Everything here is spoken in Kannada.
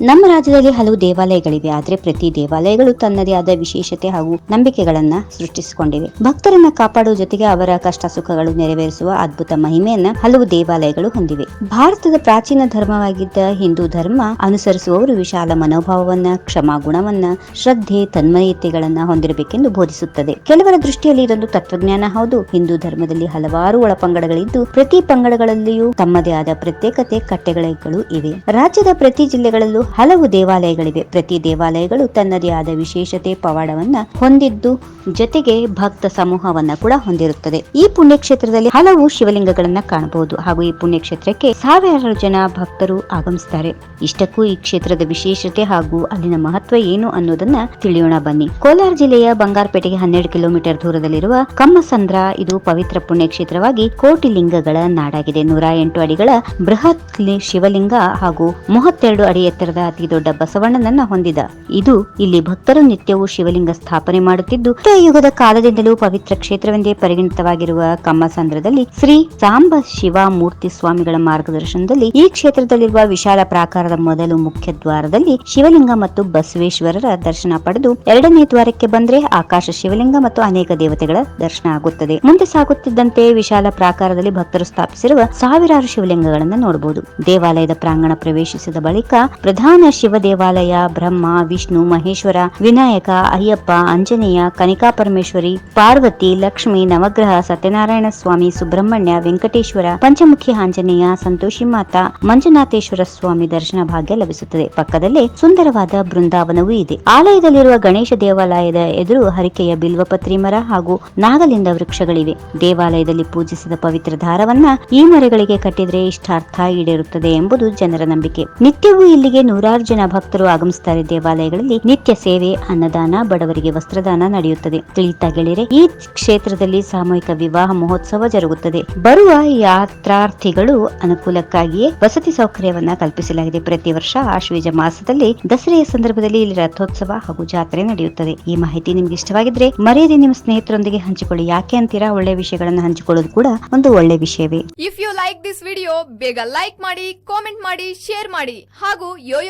ನಮ್ಮ ರಾಜ್ಯದಲ್ಲಿ ಹಲವು ದೇವಾಲಯಗಳಿವೆ, ಆದರೆ ಪ್ರತಿ ದೇವಾಲಯಗಳು ತನ್ನದೇ ಆದ ವಿಶೇಷತೆ ಹಾಗೂ ನಂಬಿಕೆಗಳನ್ನ ಸೃಷ್ಟಿಸಿಕೊಂಡಿವೆ. ಭಕ್ತರನ್ನ ಕಾಪಾಡುವ ಜೊತೆಗೆ ಅವರ ಕಷ್ಟ ಸುಖಗಳು ನೆರವೇರಿಸುವ ಅದ್ಭುತ ಮಹಿಮೆಯನ್ನ ಹಲವು ದೇವಾಲಯಗಳು ಹೊಂದಿವೆ. ಭಾರತದ ಪ್ರಾಚೀನ ಧರ್ಮವಾಗಿದ್ದ ಹಿಂದೂ ಧರ್ಮ ಅನುಸರಿಸುವವರು ವಿಶಾಲ ಮನೋಭಾವವನ್ನ, ಕ್ಷಮಾ ಗುಣವನ್ನ, ಶ್ರದ್ಧೆ, ತನ್ಮಯತೆಗಳನ್ನ ಹೊಂದಿರಬೇಕೆಂದು ಬೋಧಿಸುತ್ತದೆ. ಕೆಲವರ ದೃಷ್ಟಿಯಲ್ಲಿ ಇದೊಂದು ತತ್ವಜ್ಞಾನ ಹೌದು. ಹಿಂದೂ ಧರ್ಮದಲ್ಲಿ ಹಲವಾರು ಒಳಪಂಗಡಗಳಿದ್ದು, ಪ್ರತಿ ಪಂಗಡಗಳಲ್ಲಿಯೂ ತಮ್ಮದೇ ಆದ ಪ್ರತ್ಯೇಕತೆ, ಕಟ್ಟೆಗಳು ಇವೆ. ರಾಜ್ಯದ ಪ್ರತಿ ಜಿಲ್ಲೆಗಳಲ್ಲೂ ಹಲವು ದೇವಾಲಯಗಳಿವೆ. ಪ್ರತಿ ದೇವಾಲಯಗಳು ತನ್ನದೇ ಆದ ವಿಶೇಷತೆ, ಪವಾಡವನ್ನ ಹೊಂದಿದ್ದು ಜೊತೆಗೆ ಭಕ್ತ ಸಮೂಹವನ್ನ ಕೂಡ ಹೊಂದಿರುತ್ತದೆ. ಈ ಪುಣ್ಯಕ್ಷೇತ್ರದಲ್ಲಿ ಹಲವು ಶಿವಲಿಂಗಗಳನ್ನ ಕಾಣಬಹುದು ಹಾಗೂ ಈ ಪುಣ್ಯಕ್ಷೇತ್ರಕ್ಕೆ ಸಾವಿರಾರು ಜನ ಭಕ್ತರು ಆಗಮಿಸುತ್ತಾರೆ ಇಷ್ಟಕ್ಕೂ ಈ ಕ್ಷೇತ್ರದ ವಿಶೇಷತೆ ಹಾಗೂ ಅಲ್ಲಿನ ಮಹತ್ವ ಏನು ಅನ್ನೋದನ್ನ ತಿಳಿಯೋಣ ಬನ್ನಿ. ಕೋಲಾರ ಜಿಲ್ಲೆಯ ಬಂಗಾರಪೇಟೆಗೆ ಹನ್ನೆರಡು ಕಿಲೋಮೀಟರ್ ದೂರದಲ್ಲಿರುವ ಕಮ್ಮಸಂದ್ರ ಇದು ಪವಿತ್ರ ಪುಣ್ಯಕ್ಷೇತ್ರವಾಗಿ ಕೋಟಿ ಲಿಂಗಗಳ ನಾಡಾಗಿದೆ. ನೂರ ಎಂಟು ಅಡಿಗಳ ಬೃಹತ್ ಶಿವಲಿಂಗ ಹಾಗೂ ಮೂವತ್ತೆರಡು ಅಡಿ ಎತ್ತರದ ಅತಿ ದೊಡ್ಡ ಬಸವಣ್ಣನನ್ನ ಹೊಂದಿದ. ಇದು ಇಲ್ಲಿ ಭಕ್ತರು ನಿತ್ಯವೂ ಶಿವಲಿಂಗ ಸ್ಥಾಪನೆ ಮಾಡುತ್ತಿದ್ದು ಯುಗದ ಕಾಲದಿಂದಲೂ ಪವಿತ್ರ ಕ್ಷೇತ್ರವೆಂದೇ ಪರಿಗಣಿತವಾಗಿರುವ ಕಮ್ಮಸಂದ್ರದಲ್ಲಿ ಶ್ರೀ ಸಾಂಬ ಶಿವ ಮೂರ್ತಿ ಸ್ವಾಮಿಗಳ ಮಾರ್ಗದರ್ಶನದಲ್ಲಿ ಈ ಕ್ಷೇತ್ರದಲ್ಲಿರುವ ವಿಶಾಲ ಪ್ರಾಕಾರದ ಮೊದಲು ಮುಖ್ಯ ದ್ವಾರದಲ್ಲಿ ಶಿವಲಿಂಗ ಮತ್ತು ಬಸವೇಶ್ವರರ ದರ್ಶನ ಪಡೆದು ಎರಡನೇ ದ್ವಾರಕ್ಕೆ ಬಂದ್ರೆ ಆಕಾಶ ಶಿವಲಿಂಗ ಮತ್ತು ಅನೇಕ ದೇವತೆಗಳ ದರ್ಶನ ಆಗುತ್ತದೆ. ಮುಂದೆ ಸಾಗುತ್ತಿದ್ದಂತೆ ವಿಶಾಲ ಪ್ರಾಕಾರದಲ್ಲಿ ಭಕ್ತರು ಸ್ಥಾಪಿಸಿರುವ ಸಾವಿರಾರು ಶಿವಲಿಂಗಗಳನ್ನು ನೋಡಬಹುದು. ದೇವಾಲಯದ ಪ್ರಾಂಗಣ ಪ್ರವೇಶಿಸಿದ ಬಳಿಕ ಪ್ರಧಾನ ಶಿವ ದೇವಾಲಯ ಬ್ರಹ್ಮ, ವಿಷ್ಣು, ಮಹೇಶ್ವರ, ವಿನಾಯಕ, ಅಯ್ಯಪ್ಪ, ಆಂಜನೇಯ, ಕನಿಕಾ ಪರಮೇಶ್ವರಿ, ಪಾರ್ವತಿ, ಲಕ್ಷ್ಮಿ, ನವಗ್ರಹ, ಸತ್ಯನಾರಾಯಣ ಸ್ವಾಮಿ, ಸುಬ್ರಹ್ಮಣ್ಯ, ವೆಂಕಟೇಶ್ವರ, ಪಂಚಮುಖಿ ಆಂಜನೇಯ, ಸಂತೋಷಿ ಮಾತಾ, ಮಂಜುನಾಥೇಶ್ವರ ಸ್ವಾಮಿ ದರ್ಶನ ಭಾಗ್ಯ ಲಭಿಸುತ್ತದೆ. ಪಕ್ಕದಲ್ಲೇ ಸುಂದರವಾದ ಬೃಂದಾವನವೂ ಇದೆ. ಆಲಯದಲ್ಲಿರುವ ಗಣೇಶ ದೇವಾಲಯದ ಎದುರು ಹರಿಕೆಯ ಬಿಲ್ವಪತ್ರಿ ಮರ ಹಾಗೂ ನಾಗಲಿಂದ ವೃಕ್ಷಗಳಿವೆ. ದೇವಾಲಯದಲ್ಲಿ ಪೂಜಿಸಿದ ಪವಿತ್ರ ಧಾರವನ್ನ ಈ ಮರಗಳಿಗೆ ಕಟ್ಟಿದ್ರೆ ಇಷ್ಟಾರ್ಥ ಈಡೇರುತ್ತದೆ ಎಂಬುದು ಜನರ ನಂಬಿಕೆ. ನಿತ್ಯವೂ ಇಲ್ಲಿಗೆ ನೂರಾರು ಜನ ಭಕ್ತರು ಆಗಮಿಸುತ್ತಾರೆ ದೇವಾಲಯಗಳಲ್ಲಿ ನಿತ್ಯ ಸೇವೆ, ಅನ್ನದಾನ, ಬಡವರಿಗೆ ವಸ್ತ್ರದಾನ ನಡೆಯುತ್ತದೆ. ತಿಳಿತಾ ಗೆಳೆಯರೆ, ಈ ಕ್ಷೇತ್ರದಲ್ಲಿ ಸಾಮೂಹಿಕ ವಿವಾಹ ಮಹೋತ್ಸವ ಜರುಗುತ್ತದೆ. ಬರುವ ಯಾತ್ರಾರ್ಥಿಗಳು ಅನುಕೂಲಕ್ಕಾಗಿಯೇ ವಸತಿ ಸೌಕರ್ಯವನ್ನ ಕಲ್ಪಿಸಲಾಗಿದೆ. ಪ್ರತಿ ವರ್ಷ ಆಶ್ವೀಜ ಮಾಸದಲ್ಲಿ ದಸರೆಯ ಸಂದರ್ಭದಲ್ಲಿ ಇಲ್ಲಿ ರಥೋತ್ಸವ ಹಾಗೂ ಜಾತ್ರೆ ನಡೆಯುತ್ತದೆ. ಈ ಮಾಹಿತಿ ನಿಮ್ಗೆ ಇಷ್ಟವಾಗಿದ್ರೆ ಮರೆಯದೆ ನಿಮ್ಮ ಸ್ನೇಹಿತರೊಂದಿಗೆ ಹಂಚಿಕೊಳ್ಳಿ. ಯಾಕೆ ಅಂತೀರಾ? ಒಳ್ಳೆ ವಿಷಯಗಳನ್ನ ಹಂಚಿಕೊಳ್ಳೋದು ಕೂಡ ಒಂದು ಒಳ್ಳೆ ವಿಷಯವೇ. If you like this video ಬೇಗ ಲೈಕ್ ಮಾಡಿ ಕಾಮೆಂಟ್ ಮಾಡಿ ಶೇರ್ ಮಾಡಿ. ಹಾಗೂ ಯೋಯೋ